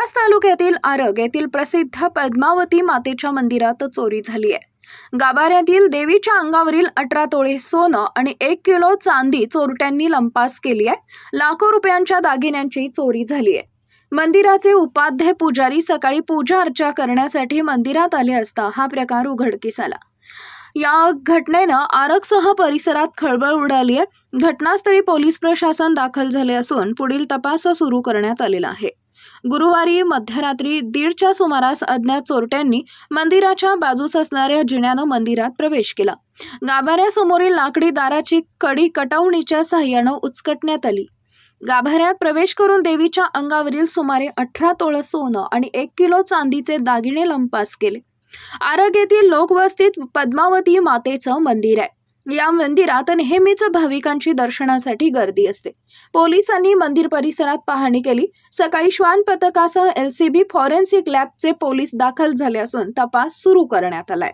तालुक्यातील आरग येथील प्रसिद्ध पद्मावती मातेच्या मंदिरात चोरी झाली आहे. गाभाऱ्यातील देवीच्या अंगावरील अठरा तोळे सोनं आणि एक किलो चांदी चोरट्यांनी लंपास केली आहे. लाखो रुपयांच्या दागिन्यांची चोरी झाली आहे. मंदिराचे उपाध्याय पुजारी सकाळी पूजा अर्चा करण्यासाठी मंदिरात आले असता हा प्रकार उघडकीस आला. या घटनेनं आरगसह परिसरात खळबळ उडाली आहे. घटनास्थळी पोलीस प्रशासन दाखल झाले असून पुढील तपास सुरू करण्यात आलेला आहे. गुरुवारी मध्यरात्री दीडच्या सुमारास अज्ञात चोरट्यांनी मंदिराच्या बाजूस असणाऱ्या जिन्यानं मंदिरात प्रवेश केला. गाभाऱ्यासमोरील लाकडी दाराची कडी कटावणीच्या साह्यानं उचकटण्यात आली. गाभाऱ्यात प्रवेश करून देवीच्या अंगावरील सुमारे अठरा तोळ सोनं आणि एक किलो चांदीचे दागिने लंपास केले. आरग येथील लोकवस्तीत पद्मावती मातेचं मंदिर आहे. या मंदिरात नेहमीच भाविकांची दर्शनासाठी गर्दी असते. पोलिसांनी मंदिर परिसरात पाहणी केली. सकाळी श्वान पथकासह एलसीबी फॉरेन्सिक लॅबचे पोलीस दाखल झाले असून तपास सुरू करण्यात आलाय.